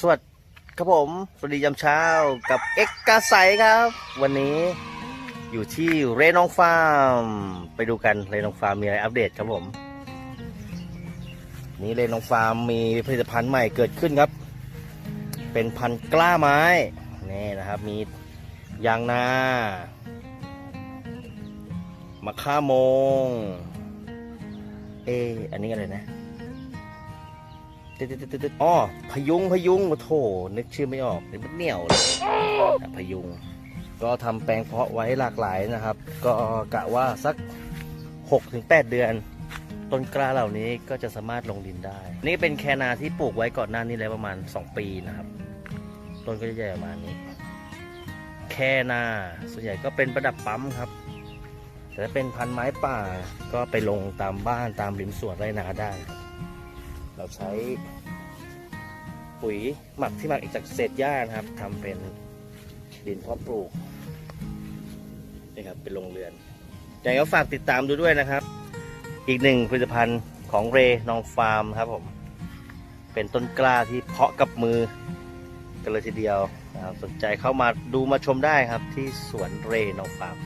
สวัสดีครับผม สวัสดียามเช้ากับเอ็กกาไซครับ วันนี้อยู่ที่เรนองฟาร์ม ไปดูกันเรนองฟาร์มมีอะไรอัปเดตครับผม นี่เรนองฟาร์มมีผลิตภัณฑ์ใหม่เกิดขึ้นครับ เป็นพันธุ์กล้าไม้นี่นะครับ มียางนามะข่าโมงเอออันนี้อะไรนะ ตึ๊ดตึ๊ดตึ๊ดอ๋อพยุงพยุงโอ้โถนึกชื่อไม่ออกเดี๋ยวมันเหนียวเลยพยุง ก็ทำแปลงเพาะไว้หลากหลายนะครับ ก็กะว่าสัก 6-8 เดือน ต้นกล้าเหล่านี้ก็จะสามารถลงดินได้ นี่เป็นแคนาที่ปลูกไว้ก่อนหน้านี้แล้วประมาณ 2 ปีนะครับ ต้นก็จะใหญ่ประมาณนี้ แคนาส่วนใหญ่ก็เป็นประดับปั๊มครับแต่ถ้าเป็นพันไม้ป่าก็ไปลงตามบ้านตามริมสวนไรนาได้ครับ เราใช้ปุ๋ยหมักที่หมักอีกจากเศษหญ้านะครับทำเป็นดินเพาะปลูกนี่ครับเป็นโรงเรือนอยังไงก็ฝากติดตามดูด้วยนะครับ อีกหนึ่งผลิตภัณฑ์ของเรนองฟาร์มครับผมเป็นต้นกล้าที่เพาะกับมือกันเลยทีเดียวสนใจเข้ามาดูมาชมได้ครับที่สวนเรนองฟาร์ม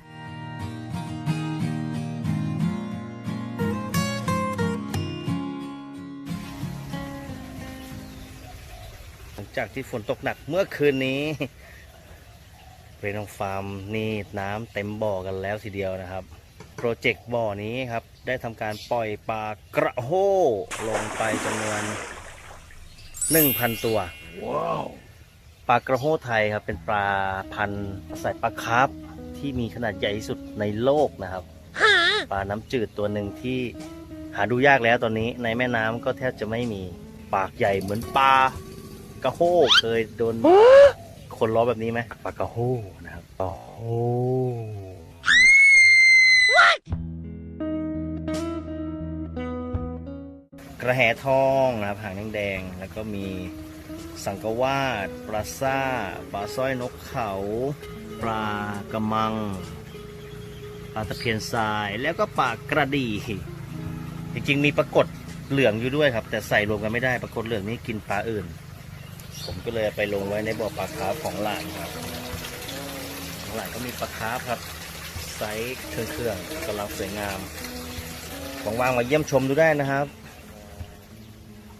จากที่ฝนตกหนักเมื่อคืนนี้เรนองฟาร์มนี่น้ำเต็มบ่อกันแล้วทีเดียวนะครับ โปรเจกต์บ่อนี้ครับ ได้ทำการปล่อยปลากระโห้ลงไปจำนวน 1,000 ตัวว้าวปลากระโห้ไทยครับ เป็นปลาพันธุ์สายปลาคาร์ฟที่มีขนาดใหญ่ที่สุดในโลกนะครับ ปลาน้ำจืดตัวหนึ่งที่หาดูยากแล้วตอนนี้ในแม่น้ำก็แทบจะไม่มีปากใหญ่เหมือนปลา กระโห้เคยโดน คนล้อแบบนี้ไหมปลากระโห้นะครับกระโห้กระแหทองนะครับหางแดงๆแล้วก็มีสังกวาดปลาซ่าปลาสร้อยนกเขา ปลากระมังปลาตะเพียนทรายแล้วก็ปลากระดี จริงๆมีปลากดเหลืองอยู่ด้วยครับ แต่ใส่รวมกันไม่ได้ปลากดเหลืองนี่กินปลาอื่น ผมก็เลยไปลงไว้ในบ่อปลาคาร์ฟของหลานครับของหลานก็มีปลาคาร์ฟครับไซส์เครื่องๆกำลังสวยงามว่างๆมาเยี่ยมชมดูได้นะครับ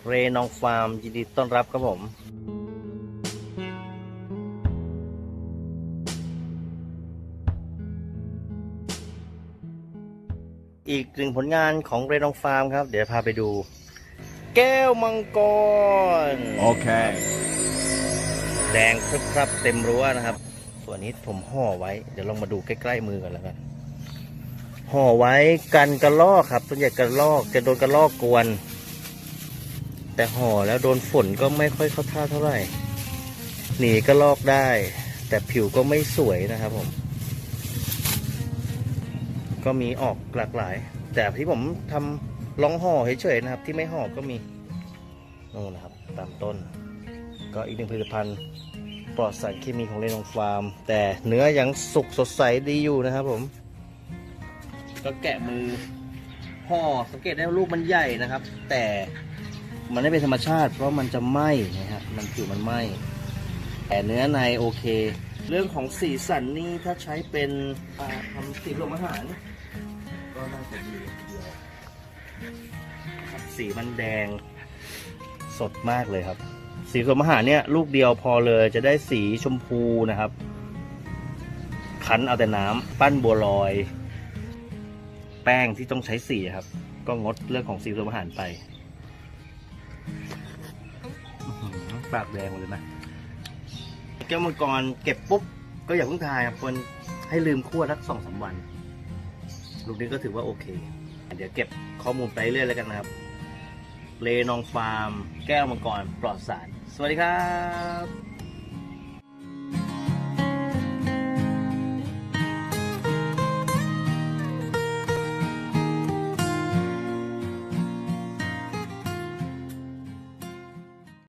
เรนองฟาร์มยินดีต้อนรับครับผมอีกหนึ่งผลงานของเรนองฟาร์มครับ เดี๋ยวพาไปดู แก้วมังกร Okay. แดงพรึบครับเต็มรั้วนะครับ ส่วนนี้ผมห่อไว้ เดี๋ยวลองมาดูใกล้ๆมือกันแล้วกัน ห่อไว้กันกระลอกครับส่วนใหญ่กระลอกจะโดนกระลอกกวน แต่ห่อแล้วโดนฝนก็ไม่ค่อยเข้าท่าเท่าไหร่ หนีกระลอกได้ แต่ผิวก็ไม่สวยนะครับผม ก็มีออกหลากหลาย แต่ที่ผมทำ ลองห่อเฉยๆนะครับ ที่ไม่ห่อก็มีนู่นนะครับ ตามต้น ก็อีกหนึ่งผลิตภัณฑ์ปลอดสารเคมีของเรนองฟาร์ม แต่เนื้อยังสุกสดใสดีอยู่นะครับผม ก็แกะมือห่อสังเกตได้ว่าลูกมันใหญ่นะครับ แต่มันไม่เป็นธรรมชาติ เพราะมันจะไหม้นะฮะมันผิวมันไหม้แต่เนื้อในโอเค เรื่องของสีสันนี่ถ้าใช้เป็นทำสีรวมอาหาร ก็น่าจะดีเดียว สีมันแดงสดมากเลยครับ สีรวมอาหารเนี่ย ลูกเดียวพอเลยจะได้สีชมพูนะครับ คั้นเอาแต่น้ำปั้นบัวลอย แป้งที่ต้องใช้สีครับ ก็งดเรื่องของสีรวมอาหารไปปากแดงหมดเลยนะแก้วมังกรเก็บปุ๊บ ก็อย่าเพิ่งทายครับควรให้ลืมคั่วสักสองสามวัน ลูกนี้ก็ถือว่าโอเค เดี๋ยวเก็บข้อมูลไปเรื่อยแล้วกันนะครับเลนองฟาร์ม แก้วมังกรปลอดสาร สวัสดีครับ